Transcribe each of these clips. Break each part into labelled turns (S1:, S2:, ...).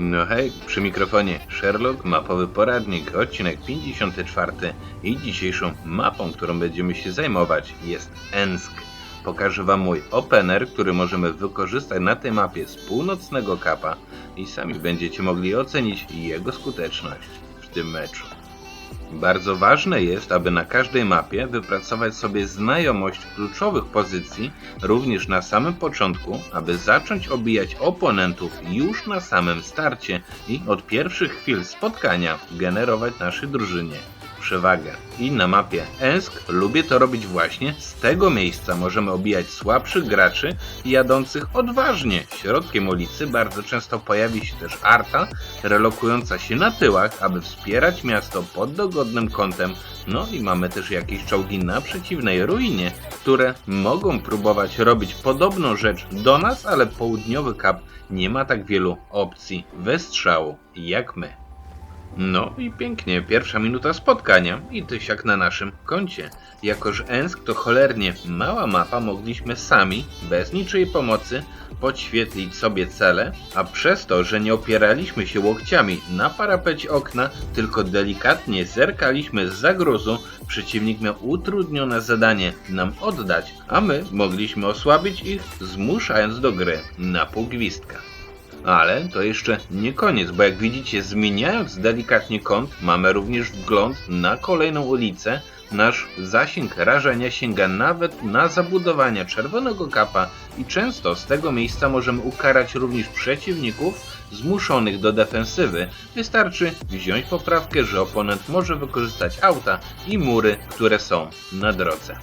S1: No hej, przy mikrofonie Sherlock, mapowy poradnik, odcinek 54 i dzisiejszą mapą, którą będziemy się zajmować jest Ensk. Pokażę Wam mój opener, który możemy wykorzystać na tej mapie z północnego kapa i sami będziecie mogli ocenić jego skuteczność w tym meczu. Bardzo ważne jest, aby na każdej mapie wypracować sobie znajomość kluczowych pozycji, również na samym początku, aby zacząć obijać oponentów już na samym starcie i od pierwszych chwil spotkania generować naszej drużynie przewagę. I na mapie Ensk lubię to robić właśnie z tego miejsca. Możemy obijać słabszych graczy jadących odważnie. Środkiem ulicy bardzo często pojawi się też arta, relokująca się na tyłach, aby wspierać miasto pod dogodnym kątem. No i mamy też jakieś czołgi na przeciwnej ruinie, które mogą próbować robić podobną rzecz do nas, ale południowy kap nie ma tak wielu opcji wystrzału jak my. No i pięknie, pierwsza minuta spotkania i tysiak na naszym koncie. Jako, że Ensk to cholernie mała mapa, mogliśmy sami, bez niczyjej pomocy, podświetlić sobie cele, a przez to, że nie opieraliśmy się łokciami na parapecie okna, tylko delikatnie zerkaliśmy z zagruzu, przeciwnik miał utrudnione zadanie nam oddać, a my mogliśmy osłabić ich, zmuszając do gry na pół. Ale to jeszcze nie koniec, bo jak widzicie, zmieniając delikatnie kąt, mamy również wgląd na kolejną ulicę. Nasz zasięg rażenia sięga nawet na zabudowania czerwonego kapa i często z tego miejsca możemy ukarać również przeciwników zmuszonych do defensywy. Wystarczy wziąć poprawkę, że oponent może wykorzystać auta i mury, które są na drodze.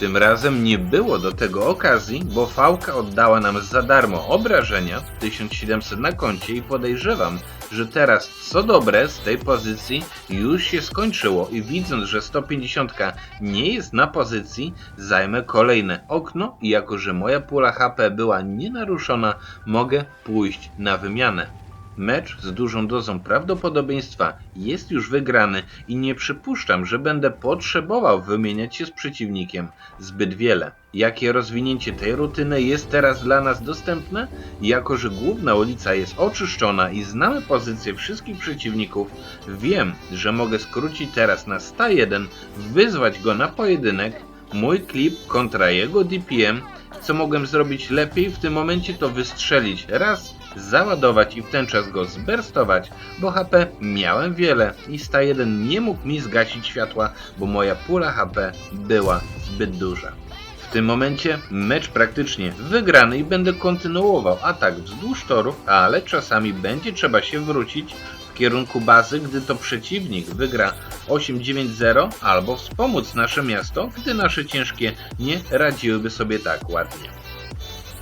S1: Tym razem nie było do tego okazji, bo Fałka oddała nam za darmo obrażenia 1700 na koncie i podejrzewam, że teraz co dobre z tej pozycji już się skończyło i widząc, że 150 nie jest na pozycji, zajmę kolejne okno i jako, że moja pula HP była nienaruszona, mogę pójść na wymianę. Mecz z dużą dozą prawdopodobieństwa jest już wygrany i nie przypuszczam, że będę potrzebował wymieniać się z przeciwnikiem zbyt wiele. Jakie rozwinięcie tej rutyny jest teraz dla nas dostępne? Jako, że główna ulica jest oczyszczona i znamy pozycję wszystkich przeciwników, wiem, że mogę skrócić teraz na 101, wyzwać go na pojedynek, mój klip kontra jego DPM, co mogłem zrobić lepiej w tym momencie to wystrzelić raz załadować i w ten czas go zberstować, bo HP miałem wiele i 101 nie mógł mi zgasić światła, bo moja pula HP była zbyt duża. W tym momencie mecz praktycznie wygrany i będę kontynuował atak wzdłuż torów, ale czasami będzie trzeba się wrócić kierunku bazy, gdy to przeciwnik wygra 8-9-0 albo wspomóc nasze miasto, gdy nasze ciężkie nie radziłyby sobie tak ładnie.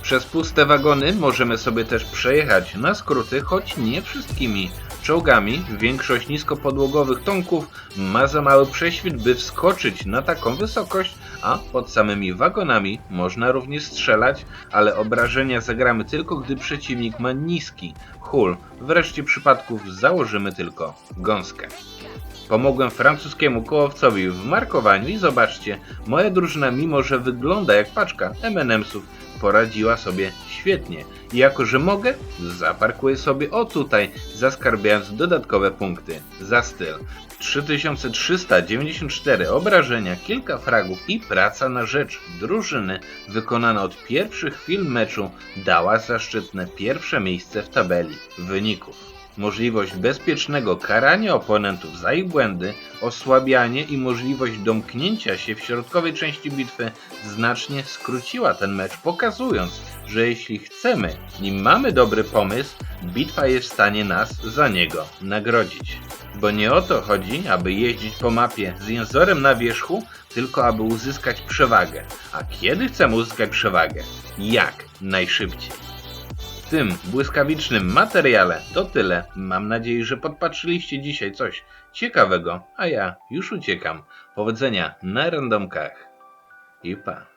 S1: Przez puste wagony możemy sobie też przejechać na skróty, choć nie wszystkimi czołgami. Większość niskopodłogowych tonków ma za mały prześwit, by wskoczyć na taką wysokość, a pod samymi wagonami można również strzelać, ale obrażenia zagramy tylko gdy przeciwnik ma niski hull. W reszcie przypadków założymy tylko gąskę. Pomogłem francuskiemu kołowcowi w markowaniu i zobaczcie, moja drużyna mimo, że wygląda jak paczka M&M'sów, poradziła sobie świetnie. I jako, że mogę, zaparkuję sobie o tutaj, zaskarbiając dodatkowe punkty za styl. 3394 obrażenia, kilka fragów i praca na rzecz drużyny wykonana od pierwszych chwil meczu dała zaszczytne pierwsze miejsce w tabeli wyników możliwość bezpiecznego karania oponentów za ich błędy, osłabianie i możliwość domknięcia się w środkowej części bitwy znacznie skróciła ten mecz, pokazując, że jeśli chcemy i mamy dobry pomysł, bitwa jest w stanie nas za niego nagrodzić. Bo nie o to chodzi, aby jeździć po mapie z jęzorem na wierzchu, tylko aby uzyskać przewagę. A kiedy chcemy uzyskać przewagę? Jak najszybciej. W tym błyskawicznym materiale to tyle. Mam nadzieję, że podpatrzyliście dzisiaj coś ciekawego, a ja już uciekam. Powodzenia na randomkach i pa.